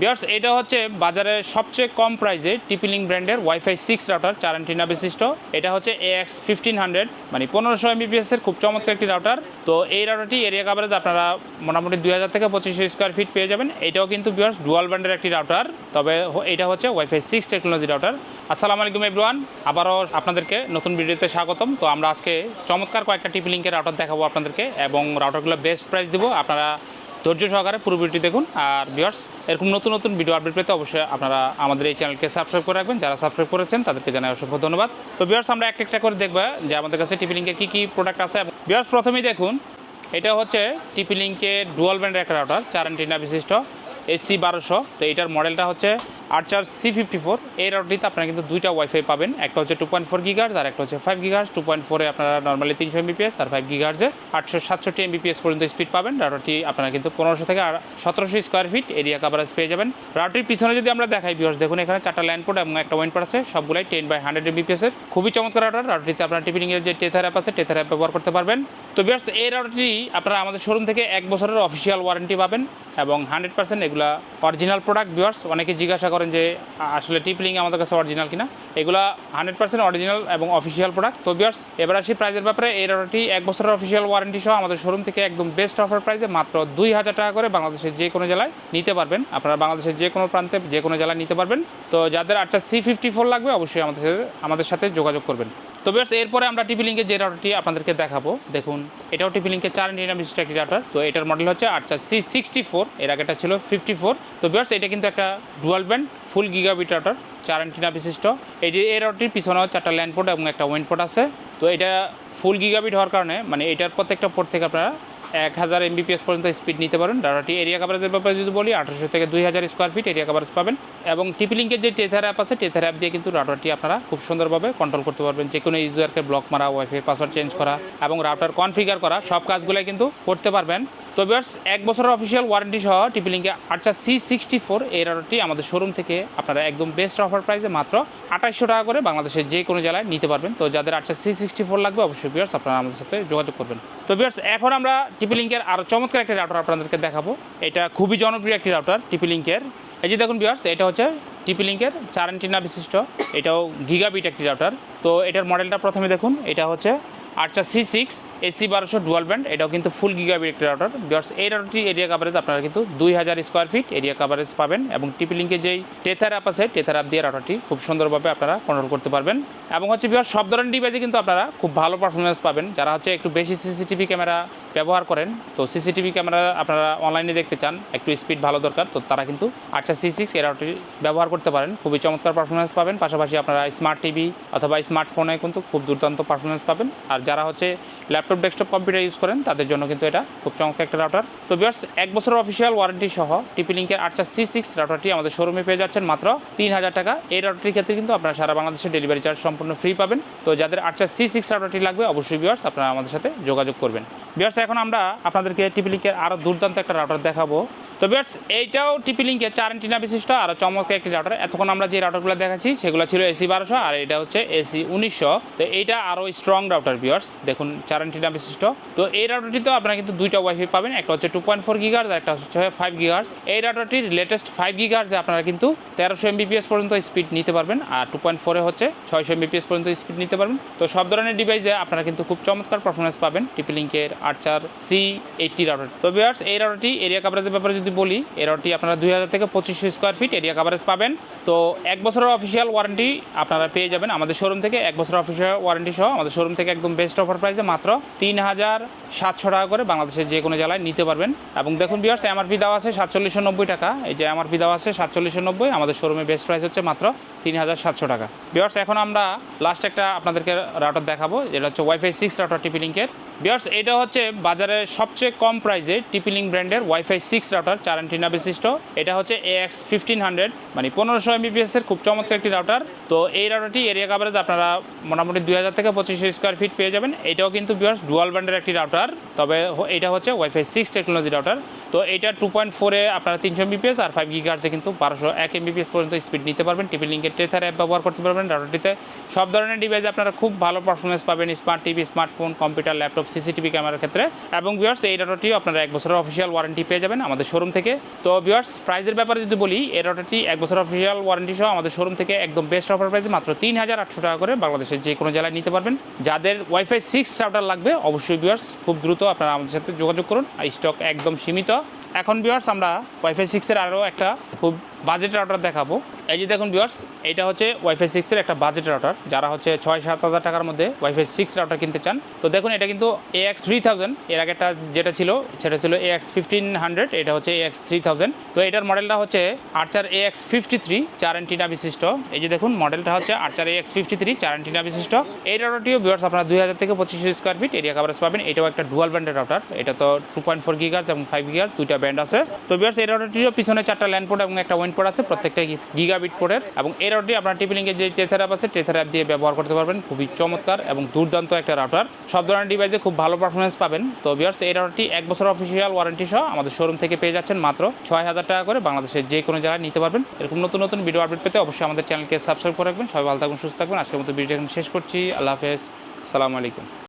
বিয়ার্স এটা হচ্ছে বাজারে সবচেয়ে কম প্রাইসে টিপিলিং ব্র্যান্ডের ওয়াইফাই সিক্স রাউটার চার অ্যান্টিনা বিশিষ্ট। এটা হচ্ছে এক্স ফিফটিন হান্ড্রেড মানে পনেরোশো এমবিপিএস এর খুব চমৎকার একটি রাউটার তো এই রাউটারটি এরিয়া কাভারেজ আপনারা মোটামুটি দুই হাজার থেকে পঁচিশশো স্কোয়ার ফিট পেয়ে যাবেন। এটাও কিন্তু বিয়ার্স ডুয়াল ব্র্যান্ডের একটি রাউটার তবে এটা হচ্ছে ওয়াইফাই সিক্স টেকনোলজি রাউটার আসসালামু আলাইকুম এভরিওয়ান আবারও আপনাদেরকে নতুন ভিডিওতে স্বাগতম। তো আমরা আজকে চমৎকার কয়েকটা টিপি লিঙ্কের রাউটার দেখাবো আপনাদেরকে এবং রাউটারগুলো বেস্ট প্রাইস দিব। আপনারা ধৈর্য সহকারে পুরো ভিডিওটি দেখুন। আর ভিউয়ার্স এরকম নতুন নতুন ভিডিও আপডেট পেতে অবশ্যই আপনারা আমাদের এই চ্যানেলকে সাবস্ক্রাইব করে রাখবেন। যারা সাবস্ক্রাইব করেছেন, তাদেরকে জানাই অসংখ্য ধন্যবাদ। তো ভিউয়ার্স আমরা এক একটা করে দেখব যে আমাদের কাছে টিপি লিঙ্কের কী কী প্রোডাক্ট আছে। ভিউয়ার্স প্রথমেই দেখুন, এটা হচ্ছে টিপি লিঙ্কের ডুয়াল ব্যান্ড একটা রাউটার চার অ্যান্টিনা বিশিষ্ট এসি বারোশো। তো এটার মডেলটা হচ্ছে আর্চার সি ফিফটি ফোর এই রাউটারটিতে আপনারা কিন্তু দুইটা ওয়াইফাই পাবেন। একটা হচ্ছে টু পয়েন্ট ফোর গিগার্স আর একটা হচ্ছে ফাইভ গিগার্স টু পয়েন্ট ফোরে আপনারা নর্মালি তিনশো এমবিপিএস আর ফাইভ গিগার্সে আটশো সাতষট্টি এমবিপিএস পর্যন্ত স্পিড পাবেন। রাউটারটি আপনারা কিন্তু পনেরোশো থেকে আর সতেরোশো স্কোয়ার ফিট এরিয়া কাভারেজ পেয়ে যাবেন। রাউটারটির পিছনে যদি আমরা দেখাই বিয়স দেখুন এখানে চারটা ল্যান্ড পোর্ট এবং একটা ওয়েন পোর্ট আছে। সবগুলাই টেন বাই হান্ড্রেড এমবিপিএস এর। খুবই চমৎকার রাউটার রাউটারটিতে আপনার টিপিনিংয়ের যে টেথার অ্যাপ আছে টেথার অ্যাপ ব্যবহার করতে পারবেন। তো বিয়ার্স এই রাউটারটি আপনারা আমাদের শোরুম থেকে এক বছরের অফিসিয়াল ওয়ারেন্টি পাবেন এবং হান্ড্রেড পার্সেন্ট এগুলা অরিজিনাল প্রোডাক্ট ভিউয়ার্স অনেকে জিজ্ঞাসা করেন যে আসলে টিপলিং আমাদের কাছে অরিজিনাল কিনা, এগুলা হান্ড্রেড পার্সেন্ট অরিজিনাল এবং অফিসিয়াল প্রোডাক্ট তো বিয়ার্স এবার আসি প্রাইজের ব্যাপারে। এই অর্ডারটি এক বছরের অফিসিয়াল ওয়ারেন্টি সহ আমাদের শোরুম থেকে একদম বেস্ট অফার প্রাইসে মাত্র দুই হাজার টাকা করে বাংলাদেশের যে কোনো জেলায় নিতে পারবেন। আপনারা বাংলাদেশের যে কোনো প্রান্তে যে কোনো জেলায় নিতে পারবেন। তো যাদের আচ্ছা সি ফিফটি ফোর লাগবে, অবশ্যই আমাদের আমাদের সাথে যোগাযোগ করবেন। তো বেশ এরপরে আমরা টিপি লিঙ্কের যে রাউটারটি আপনাদেরকে দেখাবো, দেখুন, এটাও টিপি লিঙ্কের চার ইন্ডিয়ান বিশিষ্ট একটি রাউটার তো এটার মডেল হচ্ছে আচ্ছা সি সিক্সটি ফোর এর আগেটা ছিল ফিফটি ফোর তো বেশ এটা কিন্তু একটা dual band full gigabit router চার অ্যান্টিনা বিশিষ্ট এই যে এই রাউটারটির পিছনেও চারটা ল্যান্ড পোর্ট এবং একটা ওয়েন পোর্ট আছে। তো এটা ফুল গিগাবিট হওয়ার কারণে মানে এটার প্রত্যেকটা পোর্ট থেকে আপনারা এক হাজার এমবিপিএস পর্যন্ত স্পিড নিতে পারেন। ডাটাটি এরিয়া কাভারেজের ব্যাপারে যদি বলি, আঠারোশো থেকে দুই হাজার স্কোয়ার ফিট এরিয়া কাভারেজ পাবেন। এবং টিপিলিঙ্কের যে টেথার অ্যাপ আছে টেথার অ্যাপ দিয়ে কিন্তু রাউটারটি আপনারা খুব সুন্দরভাবে কন্ট্রোল করতে পারবেন। যে কোনো ইউজারকে ব্লক মারা ওয়াইফাই পাসওয়ার্ড চেঞ্জ করা এবং রাউটার কনফিগার করা, সব কাজগুলোই কিন্তু করতে পারবেন। তো বিয়ার্স এক বছরের অফিসিয়াল ওয়ারেন্টি সহ টিপি লিঙ্কে আচ্ছা সি সিক্সটি ফোর এই রাউটারটি আমাদের শোরুম থেকে আপনারা একদম বেস্ট অফার প্রাইসে মাত্র আঠাশশো টাকা করে বাংলাদেশের যে কোনো জেলায় নিতে পারবেন। তো যাদের আচ্ছা সি সিক্সটি ফোর লাগবে, অবশ্যই বিয়ার্স আপনারা আমাদের সাথে যোগাযোগ করবেন। তো বিয়ার্স এখন আমরা টিপি লিঙ্কের আরও চমৎকার একটি রাউটার আপনাদেরকে দেখাবো। এটা খুবই জনপ্রিয় একটি রাউটার টিপি লিঙ্কের এই যে দেখুন বিয়ার্স এটা হচ্ছে টিপি লিঙ্কের চার বিশিষ্ট। এটাও গিগাবিট একটি রাউটার তো এটার মডেলটা প্রথমে দেখুন, এটা হচ্ছে আচ্ছা সি সিক্স এসি বারোশো ডুয়াল ব্যান্ড এটাও কিন্তু ফুল গিগাবিট একটি রাউটার বিকজ এই রাউটারটি এরিয়া কাভারেজ আপনারা কিন্তু দুই হাজার স্কোয়ার ফিট এরিয়া কাভারেজ পাবেন এবং টিপি লিঙ্কে যেই টেথার অ্যাপ আছে টেথার অ্যাপ দিয়ে রাউটারটি খুব সুন্দরভাবে আপনারা কন্ট্রোল করতে পারবেন। এবং হচ্ছে বিকজ সব ধরনের ডিভাইসে কিন্তু আপনারা খুব ভালো পারফরমেন্স পাবেন। যারা হচ্ছে একটু বেশি সিসিটিভি ক্যামেরা ব্যবহার করেন, তো সিসিটিভি ক্যামেরা আপনারা অনলাইনে দেখতে চান, একটু স্পিড ভালো দরকার, তো তারা কিন্তু আচ্ছা সি সিক্স এই রাউটারটি ব্যবহার করতে পারেন। খুবই চমৎকার পারফরমেন্স পাবেন। পাশাপাশি আপনারা স্মার্ট টিভি অথবা স্মার্টফোনে কিন্তু খুব দুর্দান্ত পারফরমেন্স পাবেন। আর যারা হচ্ছে ল্যাপটপ ডেস্কটপ কম্পিউটার ইউজ করেন, তাদের জন্য কিন্তু এটা খুব চমৎকার একটা রাউটার তো বিয়ার্স এক বছরের অফিসিয়াল ওয়ারেন্টি সহ টিপি লিঙ্কের আটটা সি সিক্স রাউটারটি আমাদের শোরুমে পেয়ে যাচ্ছেন মাত্র তিন হাজার টাকা। এই রাউটারটির ক্ষেত্রে কিন্তু আপনারা সারা বাংলাদেশে ডেলিভারি চার্জ সম্পূর্ণ ফ্রি পাবেন। তো যাদের আটটা সি সিক্স রাউটারটি লাগবে, অবশ্যই বিয়ার্স আপনারা আমাদের সাথে যোগাযোগ করবেন। বিয়ার্স এখন আমরা আপনাদেরকে টিপি লিঙ্কের আরও দুর্দান্ত একটা রাউটার দেখাবো। তো বিয়ার্স এইটাও টিপি লিঙ্কের চার অ্যান্টিনা বিশিষ্ট আরও চমৎকার একটি রাউটার এতক্ষণ আমরা যে রাউটারগুলো দেখাচ্ছি, সেগুলো ছিল এসি বারোশো, আর এটা হচ্ছে এসি উনিশশো। তো এইটা আরও স্ট্রং রাউটার বিয়ার্স দেখুন, চার অ্যান্টিনা বিশিষ্ট। তো এই রাউটারটিতেও আপনারা কিন্তু দুইটা ওয়াইফাই পাবেন, একটা হচ্ছে টু পয়েন্ট ফোর গিগার্স আর একটা হচ্ছে ফাইভ গিগার্স এই রাউটারটির লেটেস্ট ফাইভ গিগার্সে আপনারা কিন্তু তেরোশো এমবিপিএস পর্যন্ত স্পিড নিতে পারবেন আর টু পয়েন্ট ফোরে হচ্ছে ছয়শো এমবিপিএস পর্যন্ত স্পিড নিতে পারবেন। তো সব ধরনের ডিভাইসে আপনারা কিন্তু খুব চমৎকার পারফরমেন্স পাবেন টিপি লিঙ্কের আর্চার সি এইটটি রাউটার তো বিয়ার্স এই রাউটারটি এরিয়া কাভারেজের ব্যাপারে যদি বলি, এই রাউটারটি আপনারা দুই হাজার থেকে পঁচিশশো স্কোয়ার ফিট এরিয়া কাভারেজ পাবেন। তো এক বছরের অফিসিয়াল ওয়ারেন্টি আপনারা পেয়ে যাবেন আমাদের শোরুম থেকে। এক বছরের অফিসিয়াল ওয়ারেন্টি সহ আমাদের শোরুম থেকে একদম বেস্ট অফার প্রাইসে মাত্র তিন হাজার সাতশো টাকা করে বাংলাদেশের যে কোনো জেলায় নিতে পারবেন। এবং দেখুন বিয়ার্স এমআরপি দেওয়া আছে সাতচল্লিশশো নব্বই টাকা। এই যে এমআরপি দেওয়া আছে সাতচল্লিশশো নব্বই, আমাদের শোরুমে বেস্ট প্রাইস হচ্ছে মাত্র তিন হাজার সাতশো টাকা। বিয়ার্স এখন আমরা লাস্ট একটা আপনাদেরকে রাউটার দেখাবো, যেটা হচ্ছে ওয়াইফাই সিক্স রাউটার টিপি লিঙ্কের বিয়ার্স এটা হচ্ছে বাজারে সবচেয়ে কম প্রাইসে টিপি লিঙ্ক ব্র্যান্ডের ওয়াইফাই সিক্স রাউটার চার অ্যান্টিনা বিশিষ্ট। এটা হচ্ছে এ এক্স ফিফটিন হান্ড্রেড মানে পনেরোশো এমবিপিএস এর খুব চমৎকার একটি রাউটার তো এই রাউটারটি এরিয়া কাভারেজ আপনারা মোটামুটি দুই হাজার থেকে পঁচিশশো স্কোয়ার ফিট পেয়ে যাবেন। এটাও কিন্তু বিয়ার্স ডুয়াল ব্যান্ডের একটি রাউটার তবে এটা হচ্ছে ওয়াইফাই সিক্স টেকনোলজি রাউটার তো এটা টু পয়েন্ট ফোরে আপনারা তিনশো এমবিপিএস আর ফাইভ গিগার্সে কিন্তু বারোশো এক এমবিপিএস পর্যন্ত স্পিড নিতে পারবেন। টিপি লিঙ্কের টেথার অ্যাপ ব্যবহার করতে পারবেন রাউটারটিতে সব ধরনের ডিভাইসে আপনারা খুব ভালো পারফরমেন্স পাবেন smart TV smartphone computer laptop CCTV ক্যামেরার ক্ষেত্রে। এবং ভিউয়ার্স এই রাউটারটিও আপনারা এক বছরের অফিসিয়াল ওয়ারেন্টি পেয়ে যাবেন আমাদের শোরুম থেকে। তো ভিউয়ার্স প্রাইসের ব্যাপারে যদি বলি, এই রাউটারটি এক বছর অফিসিয়াল ওয়ারেন্টি সহ আমাদের শোরুম থেকে একদম বেস্ট অফার প্রাইসে মাত্র তিন হাজার আটশো টাকা করে বাংলাদেশের যে কোনো জেলায় নিতে পারবেন। যাদের ওয়াইফাই সিক্স রাউটার লাগবে। অবশ্যই বিয়ার্স খুব দ্রুত আপনারা আমাদের সাথে যোগাযোগ করুন। স্টক একদম সীমিত। এখন বিয়ার্স আমরা ওয়াইফাই সিক্সের আরও একটা খুব বাজেট রাউটার দেখাবো। এই যে দেখুন ভিউয়ার্স এটা হচ্ছে ওয়াইফাই সিক্সের একটা বাজেট রাউটার যারা হচ্ছে ছয় সাত হাজার টাকার মধ্যে ওয়াইফাই সিক্স রাউটার কিনতে চান। তো দেখুন, এটা কিন্তু এ এক্স থ্রি থাউজেন্ড এর আগেটা যেটা ছিল, সেটা ছিল এ এক্স ফিফটিন হান্ড্রেড এটা হচ্ছে এ এক্স থ্রি থাউজেন্ড তো এটার মডেলটা হচ্ছে Archer A X fifty three চার অ্যান্টিনা বিশিষ্ট। এই যে দেখুন মডেলটা হচ্ছে Archer A X fifty three চার অ্যান্টিনা বিশিষ্ট। এই রাউটারটিও ভিউয়ার্স আপনারা দুই হাজার থেকে পঁচিশশো স্কোয়ার ফিট এরিয়া কাভারেজ পাবেন। এটাও একটা ডুয়াল ব্যান্ডের রাউটার এটা তো টু পয়েন্ট ফোর গিগার্স এবং ফাইভ গিগার দুইটা ব্যান্ড আছে। তো ভিউয়ার্স এই রাউটারটিরও পিছনে চারটা ল্যান্ড পোর্ট এবং একটা ওয়েন পোর্ট আছে, প্রত্যেকটা গিগাবিট পোর্টের এবং এই রাউটারটি আপনার টিপি লিঙ্কের যে টেথার অ্যাপ আছে টেথার অ্যাপ দিয়ে ব্যবহার করতে পারবেন। খুবই চমৎকার এবং দুর্দান্ত একটা রাউটার সব ধরনের ডিভাইসে খুব ভালো পারফরমেন্স পাবেন। তো বিয়ার্স এই রাউটারটি এক বছর অফিসিয়াল ওয়ারেন্টি সহ আমাদের শোরুম থেকে পেয়ে যাচ্ছেন মাত্র ছয় হাজার টাকা করে। বাংলাদেশের যে কোনো জায়গায় নিতে পারবেন। এরকম নতুন নতুন ভিডিও আপডেট পেতে অবশ্যই আমাদের চ্যানেলকে সাবস্ক্রাইব করে রাখবেন। সবাই ভালো থাকুন, সুস্থ থাকবেন আজকের মতো ভিডিও এখানে শেষ করছি। আল্লাহ হাফেজ। সালামু আলাইকুম।